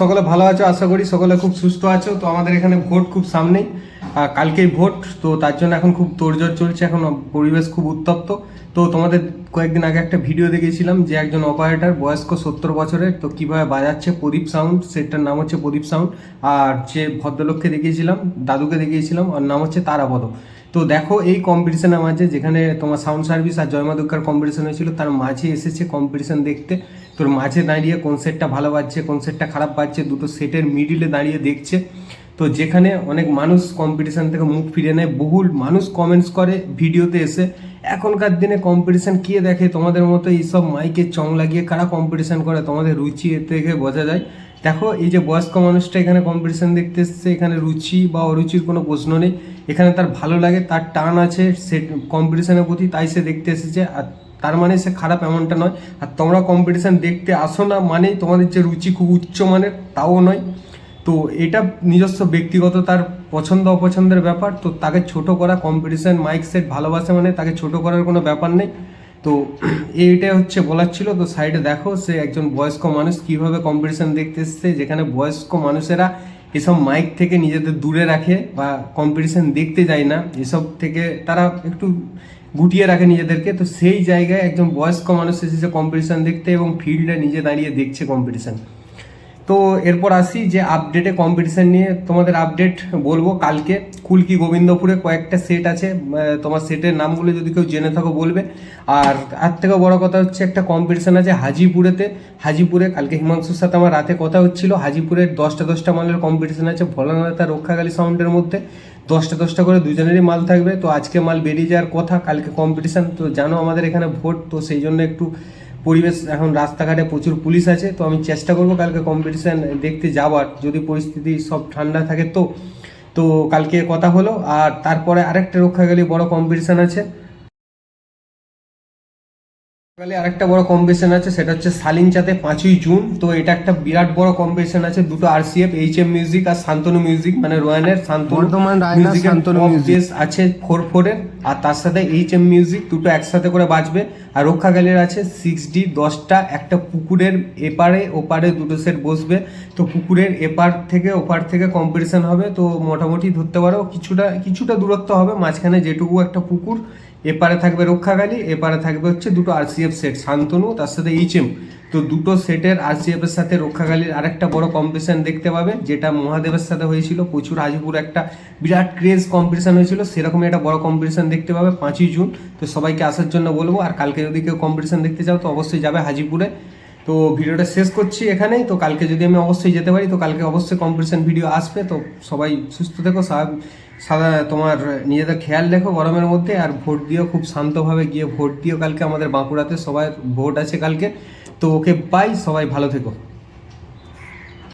সকলে ভালো আছো? আশা করি সকলে খুব সুস্থ আছো। তো আমাদের এখানে ভোট খুব সামনেই। কালকেই ভোট, তো তার জন্য এখন খুব তোড়জোড় চলছে, এখন পরিবেশ খুব উত্তপ্ত। তো তোমাদের কয়েকদিন আগে একটা ভিডিও দেখেছিলাম যে একজন অপারেটর বয়স্ক সত্তর বছরের, তো কীভাবে বাজাচ্ছে প্রদীপ সাউন্ড সেটার নাম হচ্ছে প্রদীপ সাউন্ড আর যে ভদ্রলোককে দেখিয়েছিলাম, দাদুকে দেখিয়েছিলাম আর নাম হচ্ছে তারাপদ। তো দেখো এই কম্পিটিশনের মাঝে যেখানে তোমার সাউন্ড সার্ভিস আর জয়মা দুর্গার কম্পিটিশন হয়েছিল, তার মাঝে এসেছে কম্পিটিশন দেখতে। তোর মাঝে দাঁড়িয়ে কোন সেটটা ভালো বাজছে, কোন সেটটা খারাপ বাজছে, দুটো সেটের মিডিলে দাঁড়িয়ে দেখছে। তো যেখানে অনেক মানুষ কম্পিটিশান থেকে মুখ ফিরে নেয়, বহুল মানুষ কমেন্টস করে ভিডিওতে এসে, এখনকার দিনে কম্পিটিশান কে দেখে? তোমাদের মতো এইসব মাইকে চং লাগিয়ে কারা কম্পিটিশান করে? তোমাদের রুচি এর থেকে বোঝা যায়। দেখো, এই যে বয়স্ক মানুষটা এখানে কম্পিটিশান দেখতে এসছে, এখানে রুচি বা অরুচির কোনো প্রশ্ন নেই। এখানে তার ভালো লাগে, তার টান আছে, সে কম্পিটিশানের প্রতি তাই সে দেখতে এসেছে, আর তার মানে সে খারাপ এমনটা নয়। আর তোমরা কম্পিটিশান দেখতে আসো না মানেই তোমাদের যে রুচি খুব উচ্চ মানের, তাও নয়। তো এটা নিজস্ব ব্যক্তিগত, তার পছন্দ অপছন্দের ব্যাপার। তো তাকে ছোট করা কম্পিটিশন মাইক সেট ভালোবাসে মানে তাকে ছোট করার কোনো ব্যাপার নেই। তো এইটাই হচ্ছে বলার ছিল। তো সাইডে দেখো সে একজন বয়স্ক মানুষ, কীভাবে কম্পিটিশন দেখতে এসছে, যেখানে বয়স্ক মানুষেরা এসব মাইক থেকে নিজেদের দূরে রাখে বা কম্পিটিশন দেখতে যায় না। এসব থেকে তারা একটু গুটিয়ে রাখে নিজেদেরকে। তো সেই জায়গায় একজন বয়স্ক মানুষ এসেছে কম্পিটিশন দেখতে এবং ফিল্ডে নিজে দাঁড়িয়ে দেখছে কম্পিটিশন তো এরপর আসি যে আপডেটে কম্পিটিশন নিয়ে। তোমাদের আপডেট বলব কালকে। কুলকি গোবিন্দপুরে কয়েকটা সেট আছে। তোমার সেটের নামগুলো যদি কেউ জেনে থাকো বলবে। আর তার থেকে বড় কথা হচ্ছে একটা কম্পিটিশন আছে হাজিপুরেতে। হাজিপুরে কালকে হিমাংশুর সাথে আমার রাতে কথা হচ্ছিল। হাজিপুরের দশটা দশটা মালের কম্পিটিশন আছে ভোলানাথ রক্ষাকালী সাউন্ডের মধ্যে। দশটা দশটা করে দুজনেরই মাল থাকবে। তো আজকে মাল বেরিয়ে যাওয়ার কথা, কালকে কম্পিটিশন তো জানো আমাদের এখানে ভোট, তো সেই জন্য একটু পরিবেশ, এখন রাস্তাঘাটে প্রচুর পুলিশ আছে, তো আমি চেষ্টা করব কালকে কম্পিটিশান দেখতে যাওয়ার। যদি পরিস্থিতি সব ঠান্ডা থাকে তো তো কালকে কথা হলো। আর তারপরে আরেকটা রক্ষাকালী বড় কম্পিটিশান আছে। সকালে আরেকটা বড় কম্পিটিশন আছে সেটা হচ্ছে সালিনচাতে পাঁচই জুন। তো এটা একটা বিরাট বড় কম্পিটিশন আছে দুটো আরসিএফ এইচ এম মিউজিক আর শান্তনু মিউজিক মানে রোয়ানের শান্তনু মিউজিক। আছে ফোর ফোরের আর তার সাথে এইচ এম মিউজিক দুটো একসাথে করে বাজবে। আর রক্ষাকালীর আছে সিক্স ডি দশটা একটা পুকুরের এপারে ওপারে দুটো সেট বসবে। তো পুকুরের এপার থেকে ওপার থেকে কম্পিটিশন হবে। তো মোটামুটি ধরতে পারো কিছুটা কিছুটা দূরত্ব হবে মাঝখানে যেটুকু একটা পুকুর এপারে থাকবে রক্ষাকালী এপারে থাকবে হচ্ছে দুটো আরসিএফ সেট শান্তনু, তার সাথে এইচএম। তো দুটো সেটের আরসিএফ এর সাথে রক্ষাকালীর আরেকটা বড় কম্পিটিশন দেখতে পাবে, যেটা মহাদেবের সাথে হয়েছিল। প্রচুর হাজিপুর একটা বিরাট ক্রেজ কম্পিটিশন হয়েছিল, সেরকমই একটা বড় কম্পিটিশন দেখতে পাবে পাঁচই জুন। তো সবাইকে আসার জন্য বলব, আর কালকে যদি কেউ কম্পিটিশন দেখতে চাও, তো অবশ্যই যাবে হাজিপুরে। তো ভিডিওটা শেষ করছি এখানেই। তো কালকে যদি আমি অবশ্যই যেতে পারি, তো কালকে অবশ্যই কম্পিটিশন ভিডিও আসবে। তো সবাই সুস্থ থেকো সাদা, তোমার নিজেদের খেয়াল রেখো গরমের মধ্যে। আর ভোট দিও, খুব শান্তভাবে গিয়ে ভোট দিও কালকে আমাদের বাঁকুড়াতে। সবাই ভোট আছে কালকে। তো ওকে পাই সবাই ভালো থেকো।